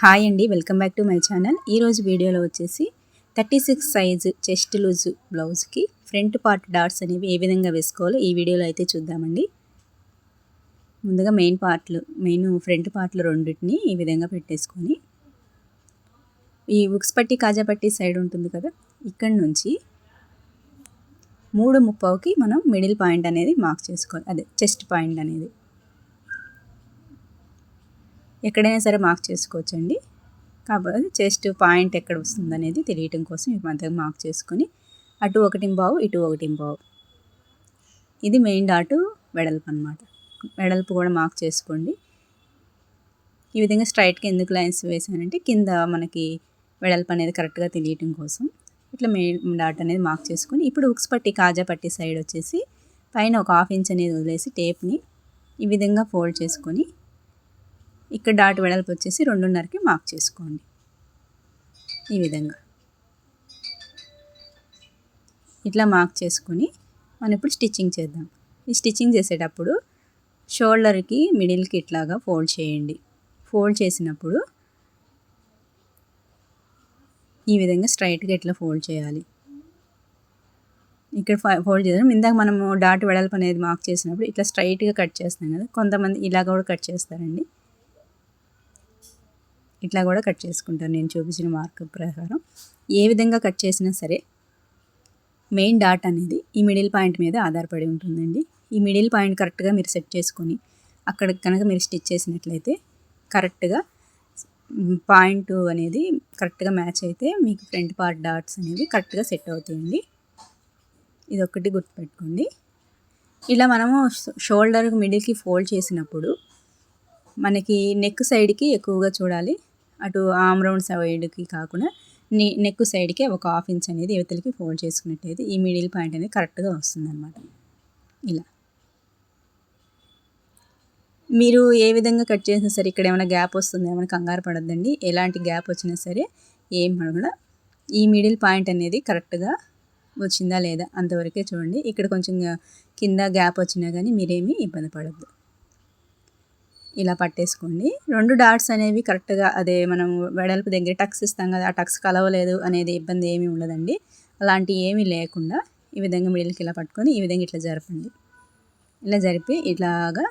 Hi అండి welcome back to my channel. ఈరోజు వీడియోలో వచ్చేసి thirty six size chest loose బ్లౌజ్కి ఫ్రంట్ పార్ట్ డాట్స్ అనేవి ఏ విధంగా వేసుకోవాలో ఈ వీడియోలో అయితే చూద్దామండి. ముందుగా మెయిన్ పార్ట్లు మెయిన్ ఫ్రంట్ పార్ట్లు రెండింటిని ఈ విధంగా పెట్టేసుకొని ఈ ఉక్స్ పట్టి కాజా పట్టి సైడ్ ఉంటుంది కదా ఇక్కడ నుంచి మూడు ముప్పావుకి మనం మిడిల్ పాయింట్ అనేది మార్క్ చేసుకోవాలి. అదే చెస్ట్ పాయింట్ అనేది. ఎక్కడైనా సరే మార్క్ చేసుకోవచ్చండి. కాబట్టి చెస్ట్ పాయింట్ ఎక్కడ వస్తుంది అనేది తెలియటం కోసం ఈ మధ్య మార్క్ చేసుకొని అటు ఒకటి బావు ఇటు ఒకటి బావు. ఇది మెయిన్ డాటు వెడల్పు అనమాట వెడల్పు కూడా మార్క్ చేసుకోండి. ఈ విధంగా స్ట్రైట్గా ఎందుకు లైన్స్ వేసానంటే కింద మనకి వెడల్పు అనేది కరెక్ట్గా తెలియటం కోసం ఇట్లా మెయిన్ డాట్ అనేది మార్క్ చేసుకొని ఇప్పుడు ఉక్స్ పట్టి కాజా పట్టి సైడ్ వచ్చేసి పైన ఒక హాఫ్ ఇంచ్ అనేది వదిలేసి టేప్ని ఈ విధంగా ఫోల్డ్ చేసుకొని ఇక్కడ డాట్ వెడల్పు వచ్చేసి రెండున్నరకి మార్క్ చేసుకోండి. ఈ విధంగా. ఇట్లా మార్క్ చేసుకొని మనం ఇప్పుడు స్టిచ్చింగ్ చేద్దాం. ఈ స్టిచ్చింగ్ చేసేటప్పుడు షోల్డర్కి మిడిల్కి ఇట్లాగా ఫోల్డ్ చేయండి. ఫోల్డ్ చేసినప్పుడు ఈ విధంగా స్ట్రైట్గా ఇట్లా ఫోల్డ్ చేయాలి. ఇక్కడ ఫోల్డ్ చేద్దాం. ఇందాక మనము డాట్ వెడల్పు అనేది మార్క్ చేసినప్పుడు ఇట్లా స్ట్రైట్గా కట్ చేస్తాం కదా. కొంతమంది ఇలా కూడా కట్ చేస్తారండి. ఇట్లా కూడా కట్ చేసుకుంటాను నేను చూపించిన మార్క్ ప్రకారం. ఏ విధంగా కట్ చేసినా సరే మెయిన్ డాట్ అనేది ఈ మిడిల్ పాయింట్ మీద ఆధారపడి ఉంటుందండి. ఈ మిడిల్ పాయింట్ కరెక్ట్గా మీరు సెట్ చేసుకొని అక్కడ కనుక మీరు స్టిచ్ చేసినట్లయితే కరెక్ట్గా పాయింట్ అనేది కరెక్ట్గా మ్యాచ్ అయితే మీకు ఫ్రంట్ పార్ట్ డాట్స్ అనేవి కరెక్ట్గా సెట్ అవుతాయండి. ఇది ఒకటి గుర్తుపెట్టుకోండి. ఇలా మనము షోల్డర్ మిడిల్కి ఫోల్డ్ చేసినప్పుడు మనకి నెక్ సైడ్కి ఎక్కువగా చూడాలి. అటు ఆమ్ రౌండ్ సైడ్కి కాకుండా నీ నెక్ సైడ్కి ఒక హాఫ్ ఇంచ్ అనేది యువతలకి ఫోల్డ్ చేసుకున్నట్టయితే ఈ మిడిల్ పాయింట్ అనేది కరెక్ట్గా వస్తుంది అనమాట ఇలా. మీరు ఏ విధంగా కట్ చేసినా సరే ఇక్కడ ఏమైనా గ్యాప్ వస్తుంది ఏమైనా కంగారు పడద్దండి. ఎలాంటి గ్యాప్ వచ్చినా సరే ఏం కూడా ఈ మిడిల్ పాయింట్ అనేది కరెక్ట్గా వచ్చిందా లేదా అంతవరకే చూడండి. ఇక్కడ కొంచెం కింద గ్యాప్ వచ్చినా కానీ మీరేమీ ఇబ్బంది పడద్దు. ఇలా పట్టేసుకోండి. రెండు డాట్స్ అనేవి కరెక్ట్గా అదే మనం వెడల్పు దగ్గర టక్స్ ఇస్తాం కదా ఆ టక్స్ కలవలేదు అనేది ఇబ్బంది ఏమీ ఉండదండి. అలాంటి ఏమీ లేకుండా ఈ విధంగా మిడిల్కి ఇలా పట్టుకొని ఈ విధంగా ఇట్లా జరపండి. ఇలా జరిపి ఇలాగా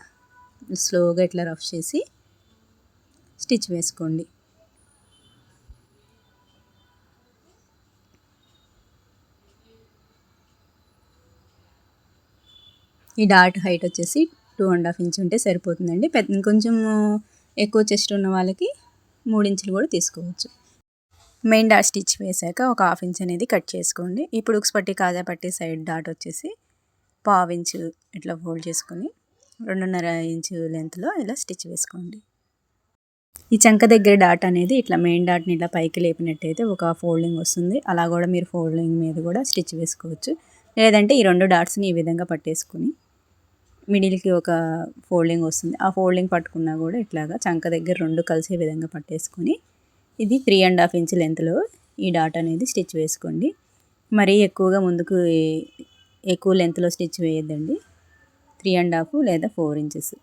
స్లోగా ఇట్లా రఫ్ చేసి స్టిచ్ వేసుకోండి. ఈ డాట్ హైట్ వచ్చేసి టూ అండ్ హాఫ్ ఇంచ్ ఉంటే సరిపోతుందండి. పెద్ద కొంచెం ఎక్కువ చెస్ట్ ఉన్న వాళ్ళకి మూడు ఇంచులు కూడా తీసుకోవచ్చు. మెయిన్ డాట్ స్టిచ్ వేసాక ఒక హాఫ్ ఇంచ్ అనేది కట్ చేసుకోండి. ఇప్పుడు ఉక్స్ పట్టి కాజా పట్టి సైడ్ డాట్ వచ్చేసి పావు ఇంచు ఇట్లా ఫోల్డ్ చేసుకొని రెండున్నర ఇంచు లెంత్లో ఇలా స్టిచ్ వేసుకోండి. ఈ చంక దగ్గర డాట్ అనేది ఇట్లా మెయిన్ డాట్ని ఇట్లా పైకి లేపినట్టయితే ఒక ఫోల్డింగ్ వస్తుంది. అలా కూడా మీరు ఫోల్డింగ్ మీద కూడా స్టిచ్ వేసుకోవచ్చు. లేదంటే ఈ రెండు డాట్స్ని ఈ విధంగా పట్టేసుకొని మిడిల్కి ఒక ఫోల్డింగ్ వస్తుంది. ఆ ఫోల్డింగ్ పట్టుకున్నా కూడా ఇట్లాగా చంక దగ్గర రెండు కలిసే విధంగా పట్టేసుకొని ఇది త్రీ అండ్ హాఫ్ ఇంచ్ లెంత్లో ఈ డాట్ అనేది స్టిచ్ వేసుకోండి. మరీ ఎక్కువగా ముందుకు ఎక్కువ లెంత్లో స్టిచ్ వేయద్దండి. త్రీ అండ్ హాఫ్ లేదా ఫోర్ ఇంచెస్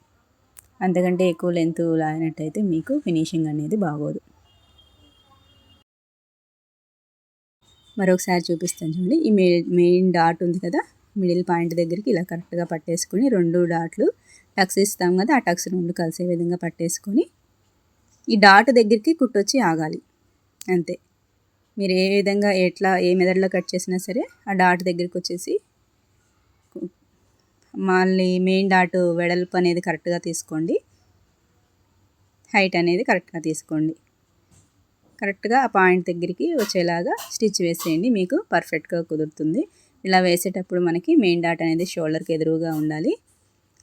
అంతకంటే ఎక్కువ లెంత్ లాగినట్టయితే మీకు ఫినిషింగ్ అనేది బాగోదు. మరొకసారి చూపిస్తాను చూడండి. ఈ మెయిన్ డాట్ ఉంది కదా? మిడిల్ పాయింట్ దగ్గరికి ఇలా కరెక్ట్గా పట్టేసుకొని రెండు డాట్లు టక్స్ ఇస్తాం కదా ఆ టక్స్ రెండు కలిసే విధంగా పట్టేసుకొని ఈ డాట్ దగ్గరికి కుట్టొచ్చి ఆగాలి. అంతే. మీరు ఏ విధంగా ఎట్లా ఏ మెదడులో కట్ చేసినా సరే ఆ డాట్ దగ్గరికి వచ్చేసి మళ్ళీ మెయిన్ డాట్ వెడల్పు అనేది కరెక్ట్గా తీసుకోండి. హైట్ అనేది కరెక్ట్గా తీసుకోండి. కరెక్ట్గా ఆ పాయింట్ దగ్గరికి వచ్చేలాగా స్టిచ్ వేసేయండి మీకు పర్ఫెక్ట్గా కుదురుతుంది. ఇలా వేసేటప్పుడు మనకి మెయిన్ డాట్ అనేది షోల్డర్కి ఎదురుగా ఉండాలి.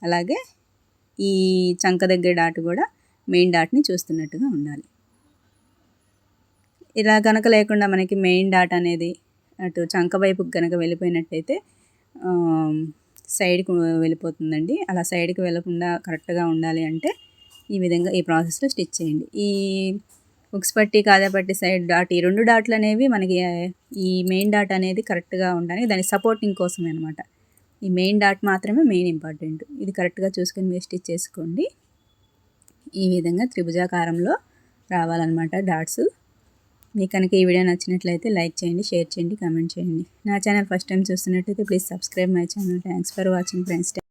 అలాగే ఈ చంక దగ్గర డాట్ కూడా మెయిన్ డాట్ని చూస్తున్నట్టుగా ఉండాలి. ఇలా కనుక లేకుండా మనకి మెయిన్ డాట్ అనేది అటు చంక వైపుకి కనుక వెళ్ళిపోయినట్టయితే సైడ్కి వెళ్ళిపోతుందండి. అలా సైడ్కి వెళ్ళకుండా కరెక్ట్గా ఉండాలి అంటే ఈ విధంగా ఈ ప్రాసెస్లో స్టిచ్ చేయండి. ఈ ఉక్స్ పట్టి కాదాపట్టి సైడ్ డాట్ ఈ రెండు డాట్లు అనేవి మనకి ఈ మెయిన్ డాట్ అనేది కరెక్ట్గా ఉండడానికి దాని సపోర్టింగ్ కోసమే అనమాట ఈ మెయిన్ డాట్ మాత్రమే మెయిన్ ఇంపార్టెంట్ ఇది కరెక్ట్గా చూసుకొని మీరు స్టిచ్ చేసుకోండి ఈ విధంగా త్రిభుజాకారంలో రావాలన్నమాట డాట్స్ మీకు కనుక ఈ వీడియో నచ్చినట్లయితే లైక్ చేయండి షేర్ చేయండి కామెంట్ చేయండి. నా ఛానల్ ఫస్ట్ టైం చూస్తున్నట్లయితే please subscribe my channel thanks for watching friends